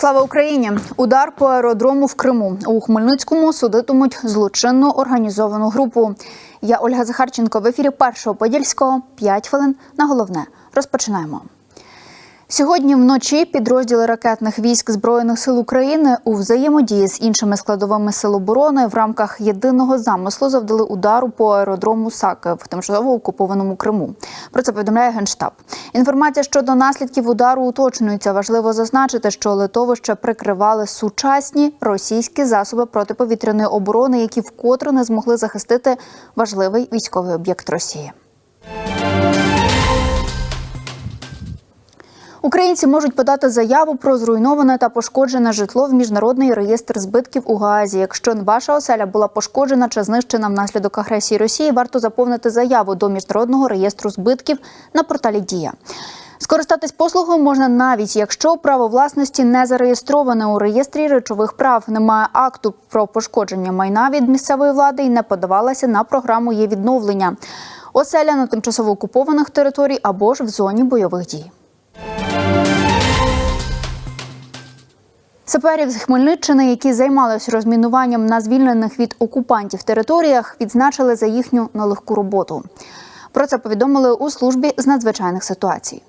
Слава Україні! Удар по аеродрому в Криму у Хмельницькому судитимуть злочинну організовану групу. Я Ольга Захарченко в ефірі першого подільського. П'ять хвилин на головне. Розпочинаємо. Сьогодні вночі підрозділи ракетних військ збройних сил України у взаємодії з іншими складовими сил оборони в рамках єдиного замислу завдали удару по аеродрому Саки в тимчасово окупованому Криму. Про це повідомляє генштаб. Інформація щодо наслідків удару уточнюється. Важливо зазначити, що литовище прикривали сучасні російські засоби протиповітряної оборони, які вкотре не змогли захистити важливий військовий об'єкт Росії. Українці можуть подати заяву про зруйноване та пошкоджене житло в міжнародний реєстр збитків у Гаазі. Якщо ваша оселя була пошкоджена чи знищена внаслідок агресії Росії, варто заповнити заяву до міжнародного реєстру збитків на порталі Дія. Скористатись послугою можна навіть якщо право власності не зареєстроване у реєстрі речових прав, немає акту про пошкодження майна від місцевої влади і не подавалася на програму є відновлення. Оселя на тимчасово окупованих територій або ж в зоні бойових дій. Саперів з Хмельниччини, які займалися розмінуванням на звільнених від окупантів територіях, відзначили за їхню нелегку роботу. Про це повідомили у службі з надзвичайних ситуацій.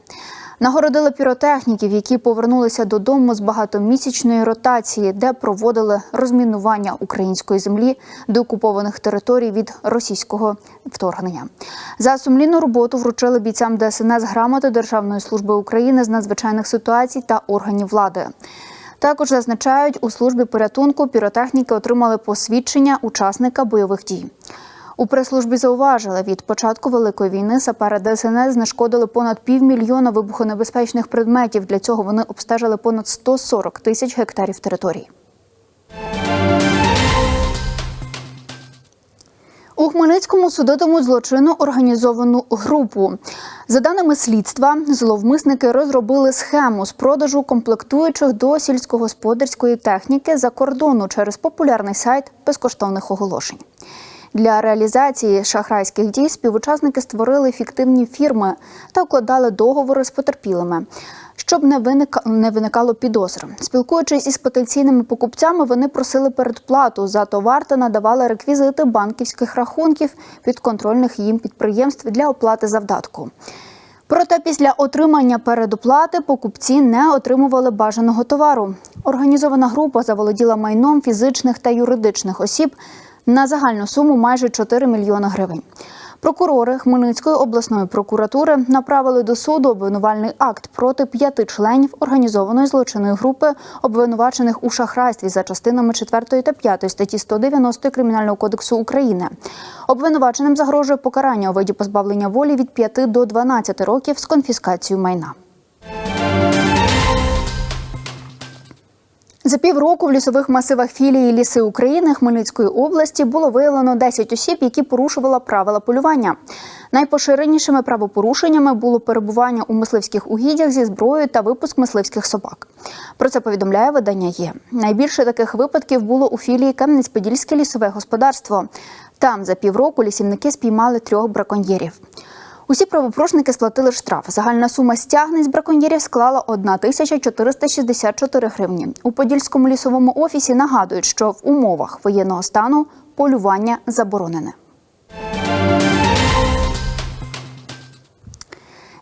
Нагородили піротехніків, які повернулися додому з багатомісячної ротації, де проводили розмінування української землі до окупованих територій від російського вторгнення. За сумлінну роботу вручили бійцям ДСНС грамоти Державної служби України з надзвичайних ситуацій та органів влади. Також зазначають, у службі порятунку піротехніки отримали посвідчення учасника бойових дій. У прес-службі зауважили, від початку великої війни сапери ДСНС знешкодили понад півмільйона вибухонебезпечних предметів. Для цього вони обстежили понад 140 тисяч гектарів територій. У Хмельницькому судитимуть злочинну організовану групу. За даними слідства, зловмисники розробили схему з продажу комплектуючих до сільськогосподарської техніки за кордону через популярний сайт безкоштовних оголошень. Для реалізації шахрайських дій співучасники створили фіктивні фірми та укладали договори з потерпілими, щоб не виникало, не виникало підозр. Спілкуючись із потенційними покупцями, вони просили передплату за товар та надавали реквізити банківських рахунків підконтрольних їм підприємств для оплати завдатку. Проте після отримання передоплати покупці не отримували бажаного товару. Організована група заволоділа майном фізичних та юридичних осіб на загальну суму майже 4 мільйони гривень. Прокурори Хмельницької обласної прокуратури направили до суду обвинувальний акт проти п'яти членів організованої злочинної групи, обвинувачених у шахрайстві за частинами 4 та 5 статті 190 Кримінального кодексу України. Обвинуваченим загрожує покарання у виді позбавлення волі від 5 до 12 років з конфіскацією майна. За півроку в лісових масивах філії Ліси України Хмельницької області було виявлено 10 осіб, які порушували правила полювання. Найпоширенішими правопорушеннями було перебування у мисливських угіддях зі зброєю та випуск мисливських собак. Про це повідомляє видання є. Найбільше таких випадків було у філії Кам'янець-Подільське лісове господарство. Там за півроку лісівники спіймали трьох браконьєрів. Усі правопорушники сплатили штраф. Загальна сума стягнень з браконьєрів склала 1464 гривні. У Подільському лісовому офісі нагадують, що в умовах воєнного стану полювання заборонене.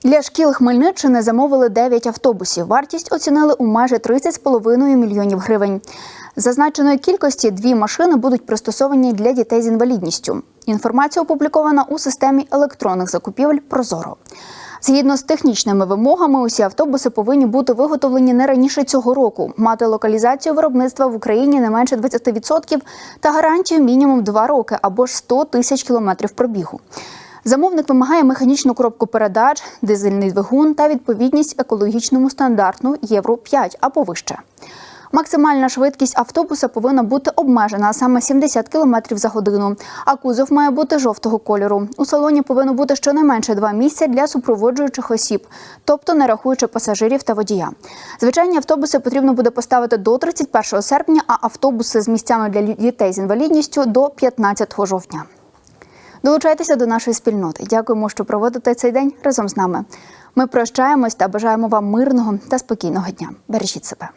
Для шкіл Хмельниччини замовили 9 автобусів. Вартість оцінили у майже 30,5 мільйонів гривень. Зазначеної кількості дві машини будуть пристосовані для дітей з інвалідністю. Інформація опублікована у системі електронних закупівель Прозоро. Згідно з технічними вимогами, усі автобуси повинні бути виготовлені не раніше цього року, мати локалізацію виробництва в Україні не менше 20% та гарантію мінімум 2 роки або ж 100 тисяч кілометрів пробігу. Замовник вимагає механічну коробку передач, дизельний двигун та відповідність екологічному стандарту Євро 5 або вище. Максимальна швидкість автобуса повинна бути обмежена, саме 70 км за годину. А кузов має бути жовтого кольору. У салоні повинно бути щонайменше два місця для супроводжуючих осіб, тобто не рахуючи пасажирів та водія. Звичайні автобуси потрібно буде поставити до 31 серпня, а автобуси з місцями для дітей з інвалідністю до 15 жовтня. Долучайтеся до нашої спільноти. Дякуємо, що проводите цей день разом з нами. Ми прощаємось та бажаємо вам мирного та спокійного дня. Бережіть себе.